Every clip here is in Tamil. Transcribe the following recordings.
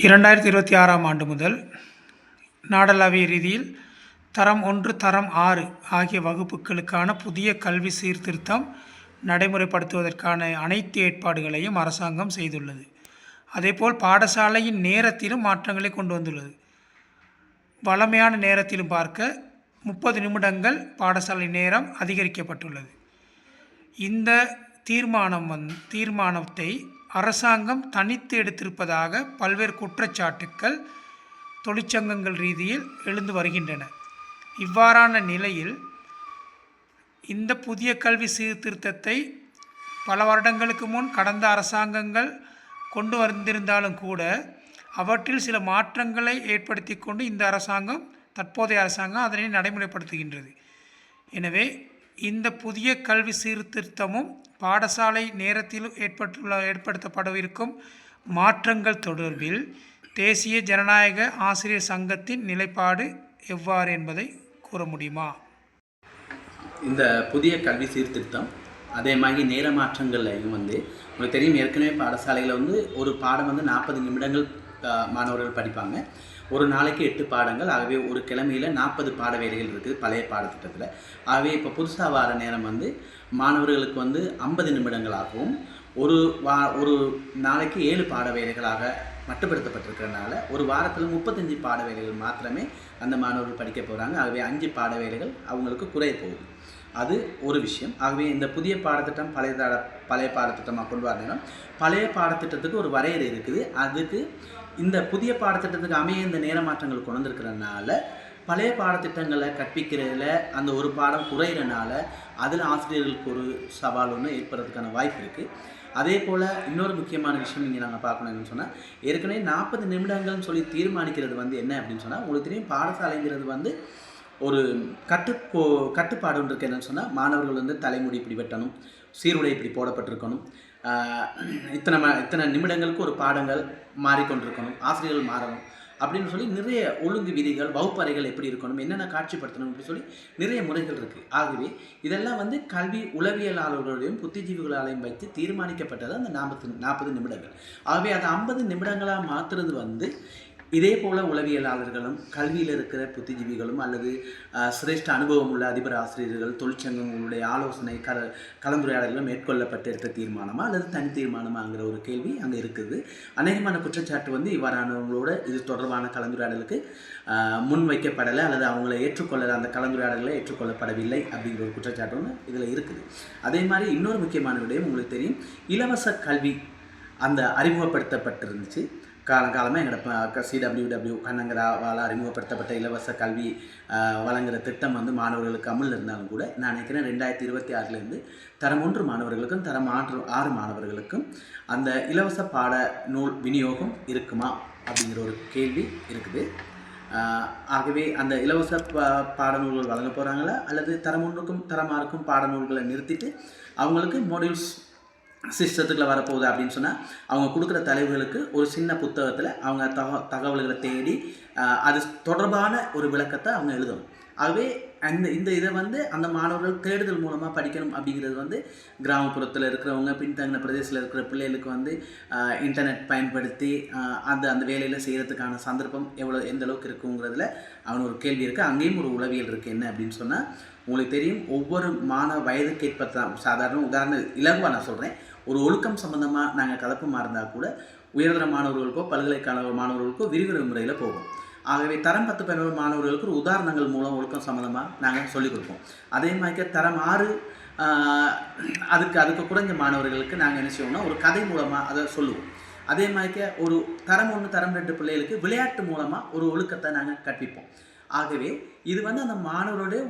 இரண்டாயிரத்தி இருபத்தி ஆறாம் ஆண்டு முதல் நாடளாவிய ரீதியில் தரம் ஒன்று தரம் ஆறு ஆகிய வகுப்புகளுக்கான புதிய கல்வி சீர்திருத்தம் நடைமுறைப்படுத்துவதற்கான அனைத்து ஏற்பாடுகளையும் அரசாங்கம் செய்துள்ளது. அதேபோல் பாடசாலையின் நேரத்திலும் மாற்றங்களை கொண்டு வந்துள்ளது. வழமையான நேரத்திலும் பார்க்க முப்பது நிமிடங்கள் பாடசாலை நேரம் அதிகரிக்கப்பட்டுள்ளது. இந்த தீர்மானம் வந் தீர்மானத்தை அரசாங்கம் தனித்து எடுத்திருப்பதாக பல்வேறு குற்றச்சாட்டுக்கள் தொழிற்சங்கங்கள் ரீதியில் எழுந்து வருகின்றன. இவ்வாறான நிலையில் இந்த புதிய கல்வி சீர்திருத்தத்தை பல வருடங்களுக்கு முன் கடந்த அரசாங்கங்கள் கொண்டு வந்திருந்தாலும் கூட அவற்றில் சில மாற்றங்களை ஏற்படுத்தி கொண்டு இந்த அரசாங்கம் தற்போதைய அரசாங்கம் அதனை நடைமுறைப்படுத்துகின்றது. எனவே இந்த புதிய கல்வி சீர்திருத்தமும் பாடசாலை நேரத்தில் ஏற்பட்டுள்ள ஏற்படுத்தப்படவிருக்கும் மாற்றங்கள் தொடர்பில் தேசிய ஜனநாயக ஆசிரியர் சங்கத்தின் நிலைப்பாடு எவ்வாறு என்பதை கூற முடியுமா? இந்த புதிய கல்வி சீர்திருத்தம் அதே மாதிரி நேர மாற்றங்கள்லையும் வந்து உங்களுக்கு தெரியும் ஏற்கனவே பாடசாலையில் வந்து ஒரு பாடம் வந்து நாற்பது நிமிடங்கள் மாணவர்கள் படிப்பாங்க. ஒரு நாளைக்கு எட்டு பாடங்கள். ஆகவே ஒரு கிழமையில் நாற்பது பாட வேலைகள் இருக்குது பழைய பாடத்திட்டத்தில். ஆகவே இப்போ புதுசாக வார நேரம் வந்து மாணவர்களுக்கு வந்து ஐம்பது நிமிடங்களாகவும் ஒரு வா ஒரு நாளைக்கு ஏழு பாட வேலைகளாக மட்டுப்படுத்தப்பட்டிருக்கிறனால ஒரு வாரத்தில் முப்பத்தஞ்சு பாட வேலைகள் மாத்திரமே அந்த மாணவர்கள் படிக்க போகிறாங்க ஆகவே அஞ்சு பாட வேலைகள் அவங்களுக்கு குறைய போகுது. அது ஒரு விஷயம். ஆகவே இந்த புதிய பாடத்திட்டம் பழைய பழைய பாடத்திட்டமாக கொண்டு வரணும் பழைய பாடத்திட்டத்துக்கு ஒரு வரையறை இருக்குது. அதுக்கு இந்த புதிய பாடத்திட்டத்துக்கு அமைய இந்த நேர மாற்றங்கள் கொண்டு வந்திருக்கிறதுனால பழைய பாடத்திட்டங்களை கற்பிக்கிறதுல அந்த ஒரு பாடம் குறையிறனால அதில் ஆசிரியர்களுக்கு ஒரு சவால் ஒன்று ஏற்படுறதுக்கான வாய்ப்பு இருக்குது அதே போல் இன்னொரு முக்கியமான விஷயம் இங்கே நாங்கள் பார்க்கணும் என்னன்னு சொன்னால் ஏற்கனவே நாற்பது நிமிடங்கள்னு சொல்லி தீர்மானிக்கிறது வந்து என்ன அப்படின்னு சொன்னால் உங்களுக்கு தெரியும் பாடசாலைங்கிறது வந்து ஒரு கட்டுக்கோ கட்டுப்பாடு ஒன்று இருக்கு என்னன்னு சொன்னால் மாணவர்கள் வந்து தலைமுடி இப்படி வெட்டணும் சீருடை இப்படி போடப்பட்டிருக்கணும் இத்தனை இத்தனை நிமிடங்களுக்கு ஒரு பாடங்கள் மாறிக்கொண்டிருக்கணும் ஆசிரியர்கள் மாறணும் அப்படின்னு சொல்லி நிறைய ஒழுங்கு விதிகள் வகுப்பறைகள் எப்படி இருக்கணும் என்னென்ன காட்சிப்படுத்தணும் அப்படின்னு சொல்லி நிறைய முறைகள் இருக்குது ஆகவே இதெல்லாம் வந்து கல்வி உளவியலாளர்களையும் புத்திஜீவிகளாலையும் வைத்து தீர்மானிக்கப்பட்டது அந்த நாற்பத்தி நாற்பது நிமிடங்கள். ஆகவே அது ஐம்பது நிமிடங்களாக மாற்றுறது வந்து இதே போல உளவியலாளர்களும் கல்வியில் இருக்கிற புத்திஜீவிகளும் அல்லது சிரேஷ்ட அனுபவம் உள்ள அதிபர் ஆசிரியர்கள் தொழிற்சங்கங்களுடைய ஆலோசனை கல கலந்துரையாடல்களும் மேற்கொள்ளப்பட்டிருக்க தீர்மானமா அல்லது தனி தீர்மானமாங்கிற ஒரு கேள்வி அங்கே இருக்குது. அநேகமான குற்றச்சாட்டு வந்து இவ்வாறானவங்களோட இது தொடர்பான கலந்துரையாடலுக்கு முன்வைக்கப்படலை முன் வைக்கப்படலை அல்லது அவங்கள ஏற்றுக்கொள்ள அந்த கலந்துரையாடல்களை ஏற்றுக்கொள்ளப்படவில்லை அப்படிங்கிற ஒரு குற்றச்சாட்டு ஒன்று இதில் இருக்குது. அதே மாதிரி இன்னொரு முக்கியமான விடயம் உங்களுக்கு தெரியும். இலவச கல்வி அந்த அறிமுகப்படுத்தப்பட்டிருந்துச்சு. காலங்காலமாக எங்களோட சிடபிள்யூடபிள்யூ கண்ணங்கராவால் அறிமுகப்படுத்தப்பட்ட இலவச கல்வி வழங்குகிற திட்டம் வந்து மாணவர்களுக்கு அமல் இருந்தாலும் கூட நான் நினைக்கிறேன் ரெண்டாயிரத்தி இருபத்தி ஆறுலேருந்து தரம் ஒன்று மாணவர்களுக்கும் தரம் ஆறு ஆறு மாணவர்களுக்கும் அந்த இலவச பாட நூல் விநியோகம் இருக்குமா அப்படிங்கிற ஒரு கேள்வி இருக்குது. ஆகவே அந்த இலவச பா பாடநூல்கள் வழங்க போகிறாங்களா அல்லது தரம் ஒன்றுக்கும் தரமாருக்கும் பாடநூல்களை நிறுத்திட்டு அவங்களுக்கு மாடியூல்ஸ் சிஸ்டத்துக்குள்ள வரப்போகுது அப்படின்னு சொன்னால் அவங்க கொடுக்குற தலைவர்களுக்கு ஒரு சின்ன புத்தகத்தில் அவங்க தக தகவல்களை தேடி அது தொடர்பான ஒரு விளக்கத்தை அவங்க எழுதணும். ஆகவே அந்த இந்த இதை வந்து அந்த மாணவர்கள் தேடுதல் மூலமாக படிக்கணும் அப்படிங்கிறது வந்து கிராமப்புறத்தில் இருக்கிறவங்க பின்தங்கின பிரதேசத்தில் இருக்கிற பிள்ளைகளுக்கு வந்து இன்டர்நெட் பயன்படுத்தி அந்த அந்த வேலையில் செய்கிறதுக்கான சந்தர்ப்பம் எவ்வளோ எந்த அளவுக்கு இருக்குங்கிறதுல அவன் ஒரு கேள்வி இருக்குது அங்கேயும் ஒரு உளவியல் இருக்குது என்ன அப்படின்னு சொன்னால் உங்களுக்கு தெரியும் ஒவ்வொரு மாணவ வயதுக்கேற்ப தான் சாதாரண உதாரண இலகுவாக நான் சொல்கிறேன் ஒரு ஒழுக்கம் சம்மந்தமாக நாங்கள் கலப்பமாக இருந்தால் கூட உயர்தர மாணவர்களுக்கோ பல்கலைக்கழக மாணவர்களுக்கோ விரிவுரை முறையில் போகும். ஆகவே தரம் பத்து பதினோரு மாணவர்களுக்கு ஒரு உதாரணங்கள் மூலம் ஒழுக்கம் சம்மந்தமாக நாங்கள் சொல்லிக் கொடுப்போம். அதே மாதிரி தரம் ஆறு அதுக்கு அதுக்கு குறைஞ்ச மாணவர்களுக்கு நாங்கள் என்ன செய்வோம்னா ஒரு கதை மூலமாக அதை சொல்லுவோம். அதே மாதிரி ஒரு தரம் ஒன்று தரம் ரெண்டு பிள்ளைகளுக்கு விளையாட்டு மூலமாக ஒரு ஒழுக்கத்தை நாங்கள் கற்பிப்போம். ஆகவே இது வந்து அந்த மாணவருடைய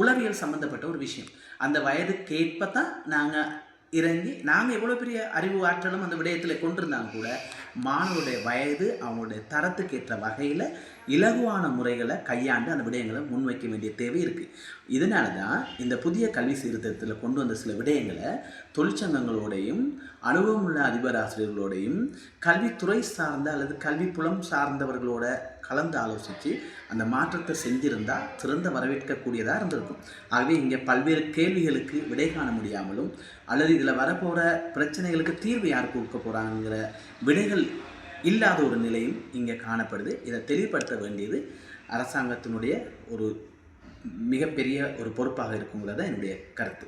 உளவியல் சம்மந்தப்பட்ட ஒரு விஷயம். அந்த வயதுக்கேற்ப தான் நாங்கள் இறங்கி நாங்கள் எவ்வளோ பெரிய அறிவு ஆற்றலும் அந்த விடயத்தில் கொண்டிருந்தாலும் கூட மாணவருடைய வயது அவங்களுடைய தரத்துக்கு ஏற்ற வகையில் இலகுவான முறைகளை கையாண்டு அந்த விடயங்களை முன்வைக்க வேண்டிய தேவை இருக்குது இதனால தான் இந்த புதிய கல்வி சீர்திருத்தத்தில் கொண்டு வந்த சில விடயங்களை தொழிற்சங்கங்களோடையும் அனுபவமுள்ள அதிபர் ஆசிரியர்களோடையும் கல்வித்துறை சார்ந்த அல்லது கல்வி புலம் சார்ந்தவர்களோட கலந்து ஆலோசித்து அந்த மாற்றத்தை செஞ்சிருந்தால் சிறந்த வரவேற்கக்கூடியதாக இருந்திருக்கும். ஆகவே இங்கே பல்வேறு கேள்விகளுக்கு விடை காண முடியாமலும் அல்லது இதில் வரப்போகிற பிரச்சனைகளுக்கு தீர்வு யார் கொடுக்க போகிறாங்கிற விடைகள் இல்லாத ஒரு நிலையும் இங்கே காணப்படுது. இதை தெளிவுபடுத்த வேண்டியது அரசாங்கத்தினுடைய ஒரு மிகப்பெரிய ஒரு பொறுப்பாக இருக்குங்கிறத என்னுடைய கருத்து.